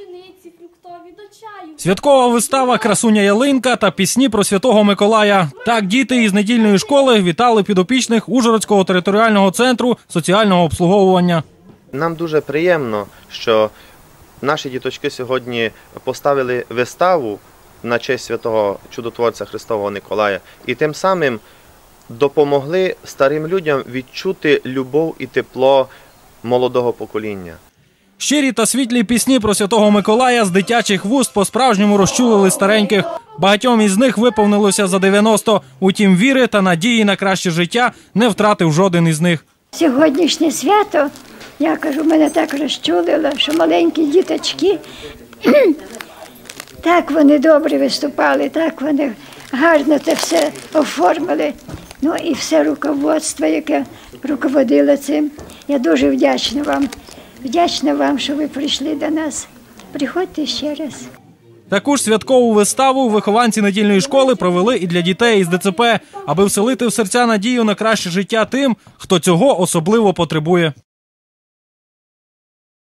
пшениці фруктові до чаю. Святкова вистава Красуня ялинка та пісні про святого Миколая. Так діти із недільної школи вітали підопічних Ужгородського територіального центру соціального обслуговування. Нам дуже приємно, що наші діточки сьогодні поставили виставу на честь святого чудотворця Христового Николая і тим самим допомогли старим людям відчути любов і тепло молодого покоління. Щирі та світлі пісні про святого Миколая з дитячих вуст по-справжньому розчулили стареньких. Багатьом із них виповнилося за 90, утім віри та надії на краще життя не втратив жоден із них. Сьогоднішнє свято, я кажу, мене так розчулило, що маленькі діточки, так вони добре виступали, так вони гарно це все оформили. Ну і все руководство, яке руководило цим. Я дуже вдячна вам. Вдячна вам, що ви прийшли до нас. Приходьте ще раз. Таку ж святкову виставу вихованці недільної школи провели і для дітей із ДЦП, аби вселити в серця надію на краще життя тим, хто цього особливо потребує.